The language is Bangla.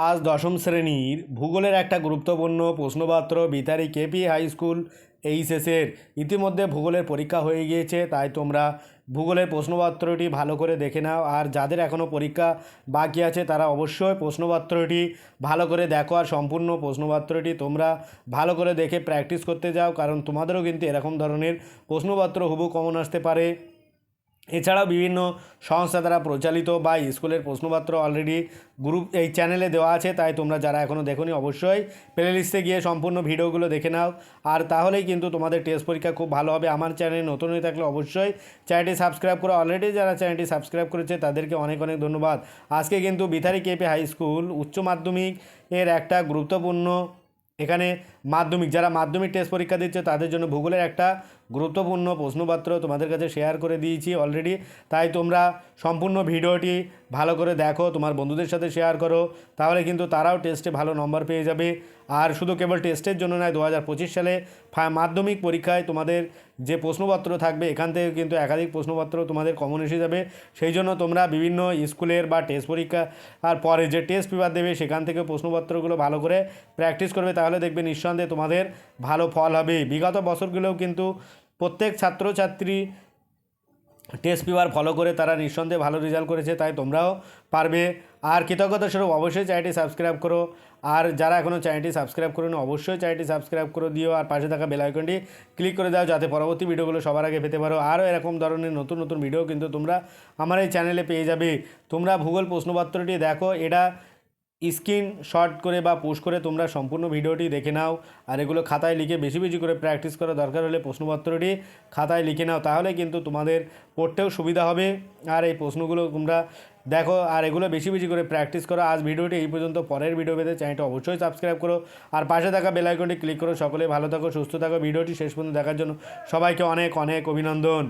আজ দশম শ্রেণির ভূগোলের একটা গুরুত্বপূর্ণ প্রশ্নপত্র বিতারি কেপি হাই স্কুল এইচএসের। ইতিমধ্যে ভূগোলের পরীক্ষা হয়ে গিয়েছে, তাই তোমরা ভূগোলের প্রশ্নপত্রটি ভালো করে দেখে নাও। আর যাদের এখনও পরীক্ষা বাকি আছে, তারা অবশ্যই প্রশ্নপত্রটি ভালো করে দেখো আর সম্পূর্ণ প্রশ্নপত্রটি তোমরা ভালো করে দেখে প্র্যাকটিস করতে যাও, কারণ তোমাদেরও কিন্তু এরকম ধরনের প্রশ্নপত্র হুবু কমন আসতে পারে। এছাড়াও বিভিন্ন সংস্থা দ্বারা প্রচালিত বা স্কুলের প্রশ্নপত্র অলরেডি গ্রুপ এই চ্যানেলে দেওয়া আছে, তাই তোমরা যারা এখনও দেখোনি অবশ্যই প্লে লিস্টে গিয়ে সম্পূর্ণ ভিডিওগুলো দেখে নাও। আর তাহলেই কিন্তু তোমাদের টেস্ট পরীক্ষা খুব ভালো হবে। আমার চ্যানেলে নতুন হয়ে থাকলে অবশ্যই চ্যানেলটি সাবস্ক্রাইব করো। অলরেডি যারা চ্যানেলটি সাবস্ক্রাইব করেছে, তাদেরকে অনেক অনেক ধন্যবাদ। আজকে কিন্তু বিথারি কেপি হাই স্কুল উচ্চ মাধ্যমিক এর একটা গুরুত্বপূর্ণ এখানে মাধ্যমিক, যারা মাধ্যমিক টেস্ট পরীক্ষা দিচ্ছে তাদের জন্য ভূগোলের একটা গুরুত্বপূর্ণ প্রশ্নপত্র তোমাদের কাছে শেয়ার করে দিয়েছি অলরেডি তাই তোমরা সম্পূর্ণ ভিডিওটি ভালো করে দেখো, তোমার বন্ধুদের সাথে শেয়ার করো, তাহলে কিন্তু তারাও টেস্টে ভালো নম্বর পেয়ে যাবে। আর শুধু কেবল টেস্টের জন্য নয় দু সালে মাধ্যমিক পরীক্ষায় তোমাদের যে প্রশ্নপত্র থাকবে, এখান থেকে কিন্তু একাধিক প্রশ্নপত্র তোমাদের কমন এসে যাবে। সেই জন্য তোমরা বিভিন্ন স্কুলের বা টেস্ট পরীক্ষা, আর পরে যে টেস্ট পেপার দেবে, সেখান থেকে প্রশ্নপত্রগুলো ভালো করে প্র্যাকটিস করবে, তাহলে দেখবে নিঃসন্দেহে তোমাদের ভালো ফল হবে। বিগত বছরগুলোও কিন্তু প্রত্যেক ছাত্রছাত্রী টেস্ট পেপার ফলো করে তারা নিঃসন্দেহে ভালো রেজাল্ট করেছে, তাই তোমরাও পারবে। আর কৃতজ্ঞতা স্বরূপ অবশ্যই চ্যানেলটি সাবস্ক্রাইব করো। আর যারা এখনও চ্যানেলটি সাবস্ক্রাইব করেনি, অবশ্যই চ্যানেলটি সাবস্ক্রাইব করে দিও। আর পাশে থাকা বেল আইকনটি ক্লিক করে দাও, যাতে পরবর্তী ভিডিওগুলো সবার আগে পেতে পারো। আরও এরকম ধরনের নতুন নতুন ভিডিও কিন্তু তোমরা আমার এই চ্যানেলে পেয়ে যাবে। তোমরা ভূগোল প্রশ্নপত্রটি দেখো। এটা স্ক্রিন শর্ট করে বা পোস্ট করে তোমরা সম্পূর্ণ ভিডিওটি দেখে নাও। আর এগুলো খাতায় লিখে বেশি বেশি করে প্র্যাকটিস করা দরকার হলে প্রশ্নপত্রটি খাতায় লিখে নাও। তাহলে কিন্তু তোমাদের পড়তেও সুবিধা হবে। আর এই প্রশ্নগুলো তোমরা দেখো। আর এগুলো বেশি বেশি করে প্র্যাকটিস করো। আজ ভিডিওটি এই পর্যন্ত। পরের ভিডিও পেতে চ্যানেলটা অবশ্যই সাবস্ক্রাইব করো। আর পাশে থাকা বেল আইকনটি ক্লিক করো। সকলে ভালো থাকো, সুস্থ থাকো। ভিডিওটি শেষ পর্যন্ত দেখার জন্য সবাইকে অনেক অনেক অভিনন্দন।